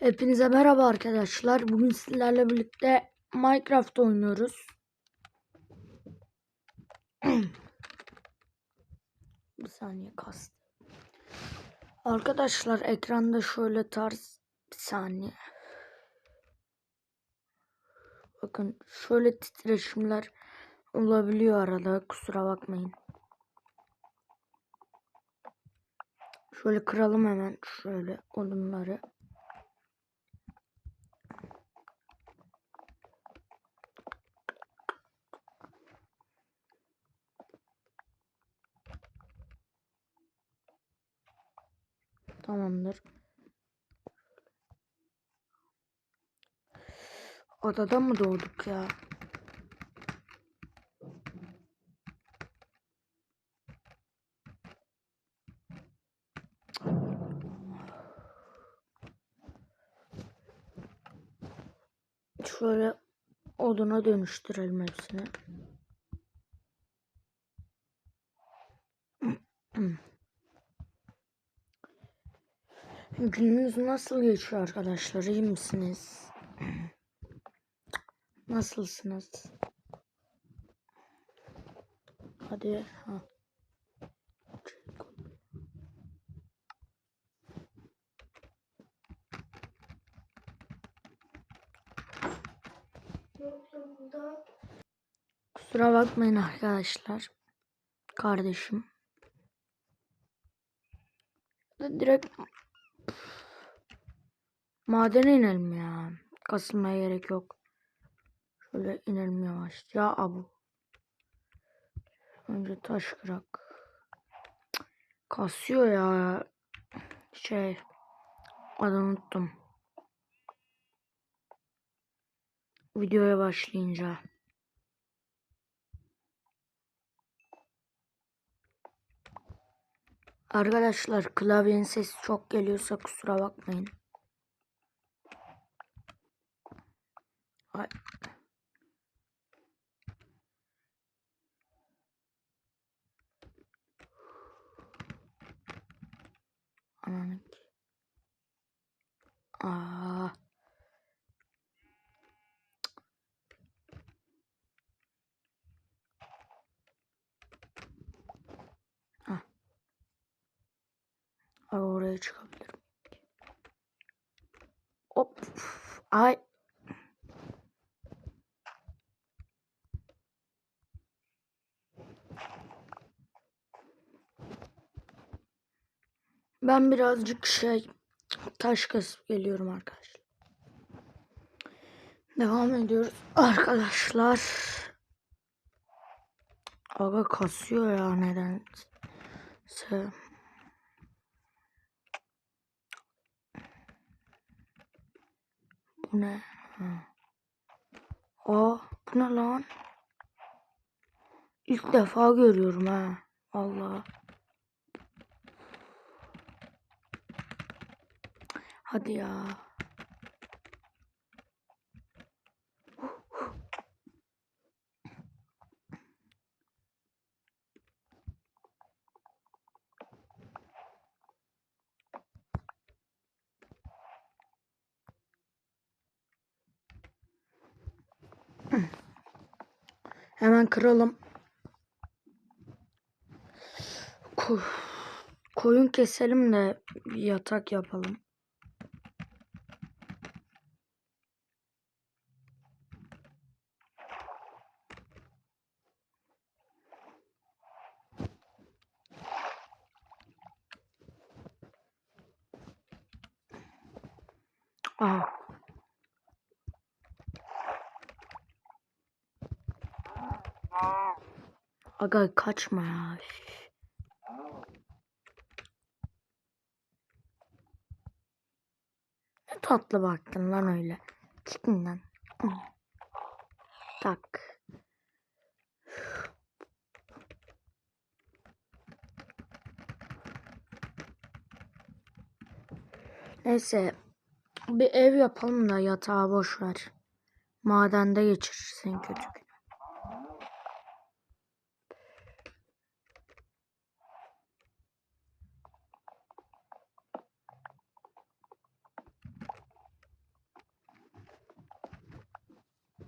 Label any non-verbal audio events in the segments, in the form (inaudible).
Hepinize merhaba arkadaşlar. Bugün sizlerle birlikte Minecraft oynuyoruz. (clears throat) Bir saniye kastı. Arkadaşlar ekranda şöyle tarz bir saniye. Bakın şöyle titreşimler olabiliyor arada kusura bakmayın. Şöyle kıralım hemen şöyle odunları. Tamamdır. Adada mı doğduk ya? Şöyle oduna dönüştürelim hepsini. (clears throat) Gününüz nasıl geçiyor arkadaşlar? İyi misiniz? Nasılsınız? Hadi. Ha. Kusura bakmayın arkadaşlar. Kardeşim. Direkt Madene inelim ya. Kasılmaya gerek yok. Şöyle inelim yavaş. Ya abu. Önce taş kırak. Kasıyor ya. Şey. Adını unuttum. Videoya başlayınca. Arkadaşlar klavyenin sesi çok geliyorsa kusura bakmayın. Ay. Ananı. Aa. Ah. Ay oraya çıkabilirim. Hop. Ay. Ben birazcık şey taş kasıp geliyorum arkadaşlar. Devam ediyoruz arkadaşlar. Aga kasıyor ya nedense. Bu ne? Ha. Aa, bu ne lan? İlk defa görüyorum ha. Allah. Hadi ya. Hemen kıralım. Ko koyun keselim de yatak yapalım. Aa. Aga kaçma ya. Ne tatlı baktın lan öyle. Çıkın lan. Tak. Neyse. Bir ev yapalım da yatağı boş ver. Madende geçirirsin kötü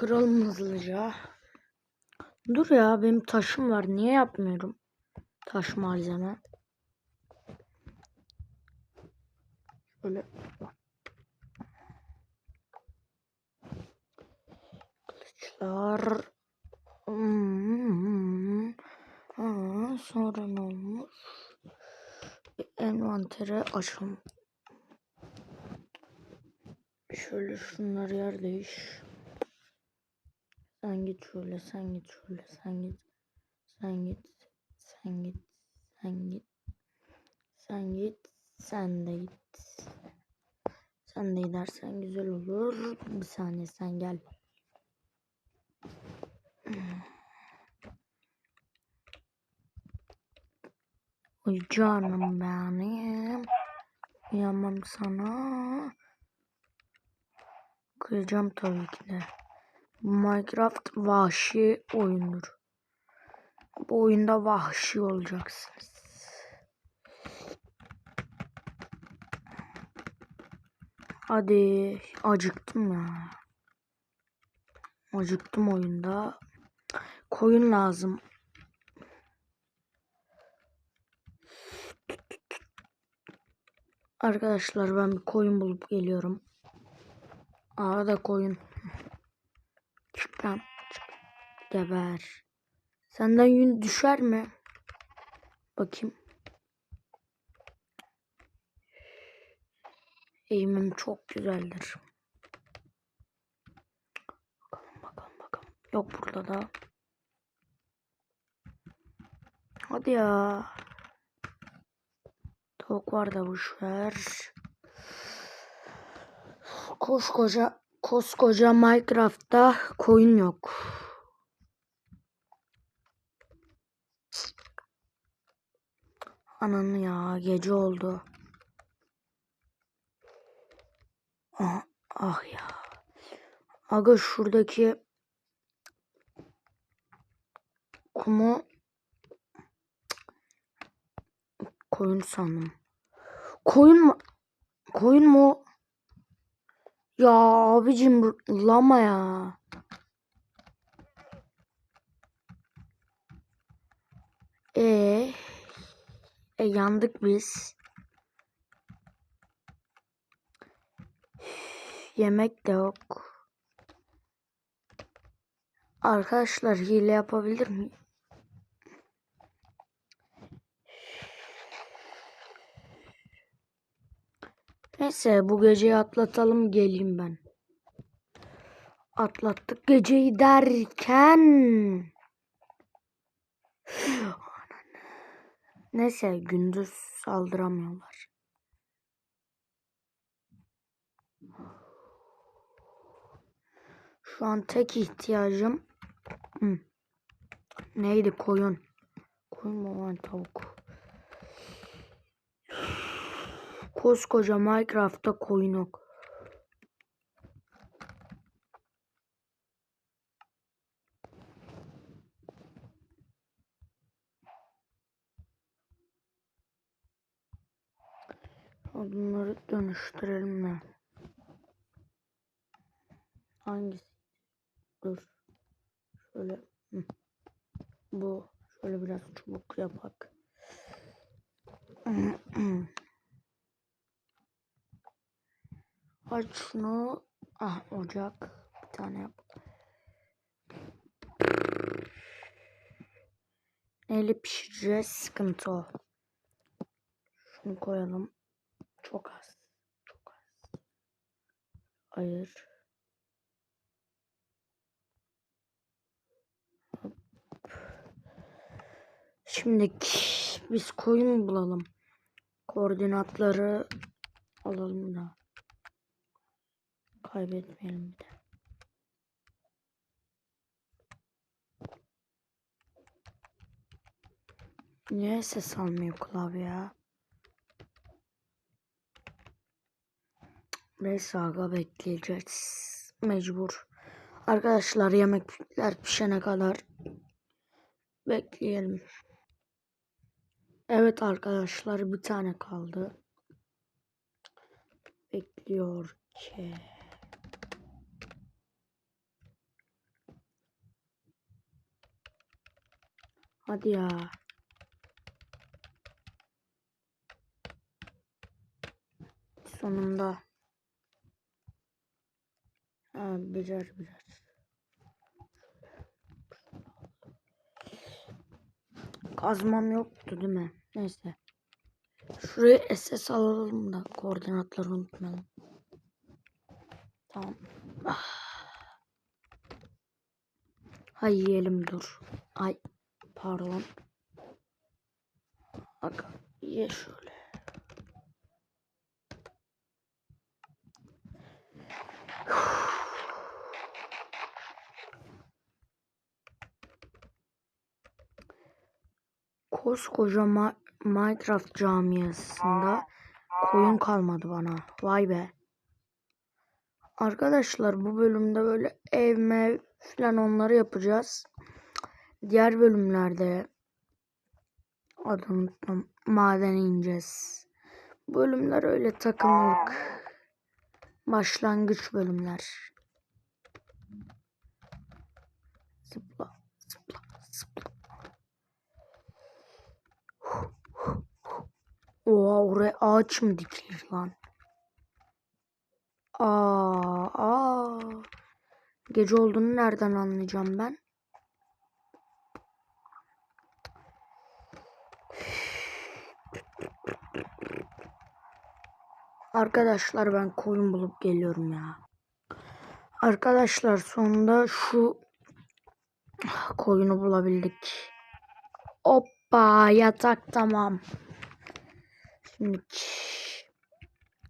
kıralım hızlıca. Dur ya benim taşım var. Niye yapmıyorum? Taş malzeme. Şöyle. Kılıçlar. Hmm. Sonra ne olmuş? Envanteri açalım. Şöyle şunları yer değiş. Sen git şöyle, sen git şöyle, sen git. Sen git, sen git, sen git. Sen git, sen de git. Sen de gidersen güzel olur. Bir saniye sen gel. Oy canım benim. Yapmam sana. Kıyacağım tabii ki de. Minecraft vahşi oyundur. Bu oyunda vahşi olacaksınız. Hadi acıktım ya. Acıktım oyunda. Koyun lazım. Arkadaşlar ben bir koyun bulup geliyorum. Aa da koyun. Çık lan. Çık. Geber. Senden yün düşer mi? Bakayım. Eğimim çok güzeldir. Bakalım bakalım bakalım. Yok burada da. Hadi ya. Tavuk var da boşver. Koskoca koskoca Minecraft'ta koyun yok. Ananı ya gece oldu. Ah, ah ya. Aga şuradaki kumu koyun sandım. Koyun mu? Koyun mu? Ya abicim lama ya. E, e yandık biz. Yemek de yok. Arkadaşlar hile yapabilir miyim? Neyse bu geceyi atlatalım geleyim ben. Atlattık geceyi derken. Neyse gündüz saldıramıyorlar. Şu an tek ihtiyacım Hı. neydi koyun. Koyun mu lan tavuk. Koskoca Minecraft'ta koyun yok. Bunları dönüştürelim mi? Hangisi? Dur. Şöyle. Bu. Şöyle biraz çubuk yapak. (clears throat) Aç şunu. Ah ocak. Bir tane yap. Neyle pişireceğiz? Sıkıntı o. Şunu koyalım. Çok az. Çok az. Hayır. Şimdi biz koyun bulalım. Koordinatları alalım da. Kaybetmeyelim bir de. Niye ses almıyor klavye ya? Neyse aga bekleyeceğiz. Mecbur. Arkadaşlar yemekler pişene kadar bekleyelim. Evet arkadaşlar bir tane kaldı. Bekliyor ki. Hadi ya. Sonunda. Ha, birer birer. Kazmam yoktu değil mi? Neyse. Şuraya SS alalım da koordinatları unutmayalım. Tamam. Ah. Hay yiyelim dur. Ay pardon. Bak ye şöyle. Koskoca Ma- Minecraft camiasında koyun kalmadı bana. Vay be. Arkadaşlar bu bölümde böyle ev mev falan onları yapacağız. Diğer bölümlerde adını. Madene ineceğiz. Bölümler öyle takımlık. Başlangıç bölümler. Zıpla, zıpla, zıpla. Oha oraya ağaç mı dikilir lan? Aa, aa. Gece olduğunu nereden anlayacağım ben? Arkadaşlar ben koyun bulup geliyorum ya. Arkadaşlar sonunda şu koyunu bulabildik. Hoppa yatak tamam. Şimdi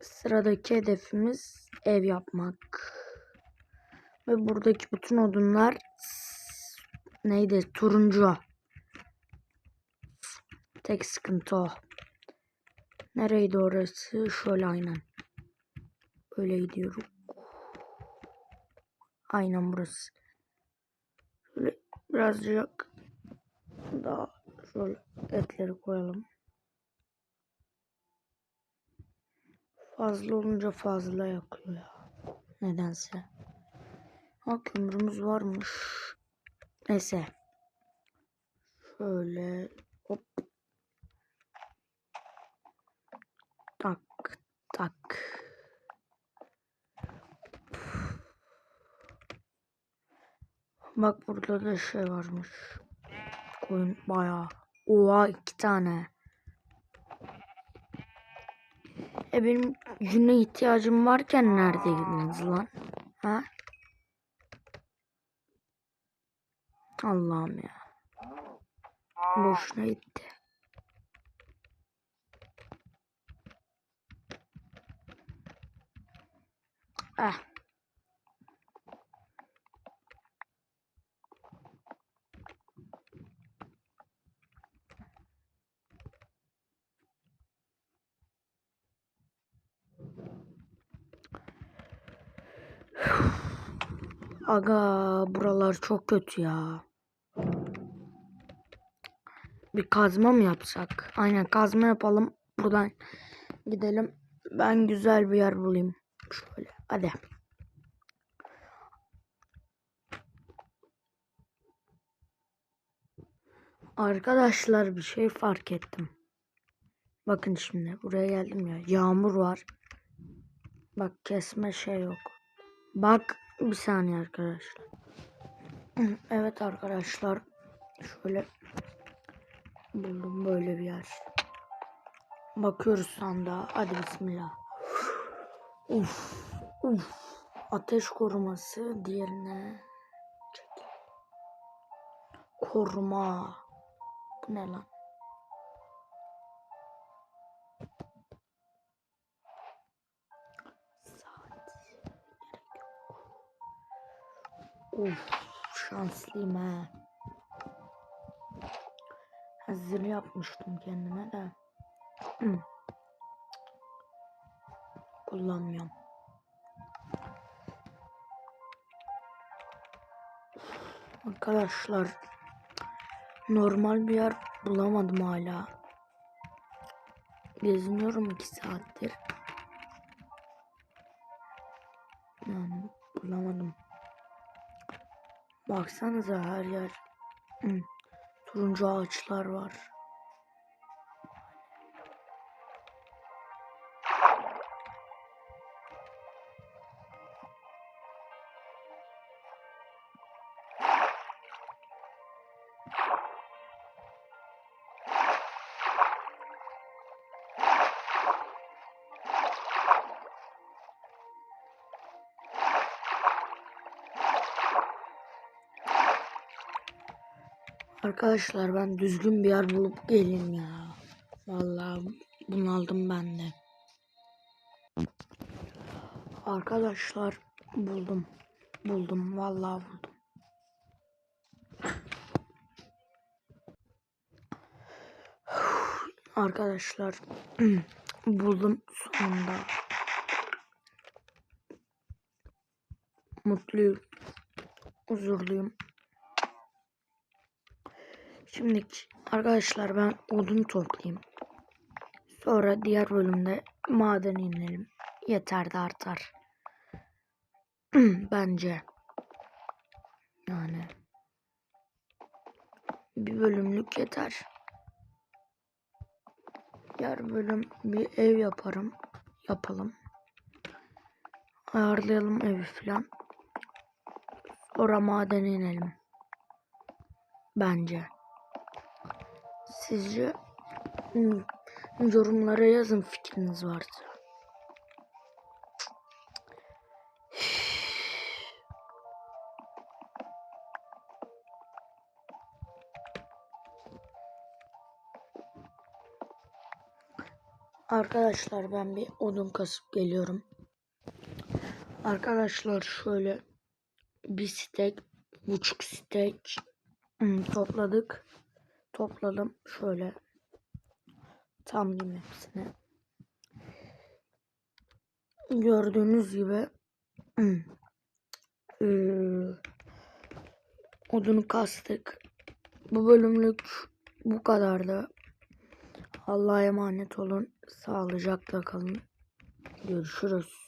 sıradaki hedefimiz ev yapmak. Ve buradaki bütün odunlar neydi? Turuncu. Tek sıkıntı o. Nereydi orası? Şöyle aynen. Öyle gidiyorum. Aynen burası. Şöyle birazcık daha şöyle etleri koyalım. Fazla olunca fazla yakıyor ya. Nedense. Ha kömürümüz varmış. Neyse. Şöyle hop. Tak tak. Bak burada da şey varmış. Koyun bayağı. Oha iki tane. E benim yüne ihtiyacım varken neredeydiniz lan? Ha? Allah'ım ya. Boşuna gitti. Ah. Aga buralar çok kötü ya. Bir kazma mı yapsak? Aynen kazma yapalım. Buradan gidelim. Ben güzel bir yer bulayım. Şöyle hadi. Arkadaşlar bir şey fark ettim. Bakın şimdi buraya geldim ya. Yağmur var. Bak kesme şey yok. Bak bir saniye arkadaşlar. (clears throat) Evet arkadaşlar. Şöyle buldum böyle bir yer. Bakıyoruz sandığa. Hadi bismillah. Uf. Uf. Ateş koruması diğerine çek. Koruma. Bu ne lan? Uf. Şanslıyım ha. Hazır yapmıştım kendime de. (clears throat) Kullanmıyorum. Arkadaşlar normal bir yer bulamadım hala. Geziniyorum iki saattir. Yani bulamadım. Baksanıza her yer. Hı. Turuncu ağaçlar var. Arkadaşlar ben düzgün bir yer bulup geleyim ya. Vallahi bunaldım ben de. Arkadaşlar buldum. Buldum vallahi buldum. (sighs) Arkadaşlar (clears throat) buldum sonunda. Mutluyum. Huzurluyum. Şimdi arkadaşlar ben odun toplayayım. Sonra diğer bölümde maden inelim. Yeter de artar. (clears throat) Bence. Yani. Bir bölümlük yeter. Diğer bölüm bir ev yaparım. Yapalım. Ayarlayalım evi falan. Sonra madene inelim. Bence. Sizce hmm, yorumlara yazın fikriniz varsa. (sighs) Arkadaşlar ben bir odun kasıp geliyorum. Arkadaşlar şöyle bir stek, buçuk stek hmm, topladık. Topladım şöyle tam diyeyim hepsini. Gördüğünüz gibi (clears throat) odunu kastık. Bu bölümlük bu kadardı. Allah'a emanet olun. Sağlıcakla kalın. Görüşürüz.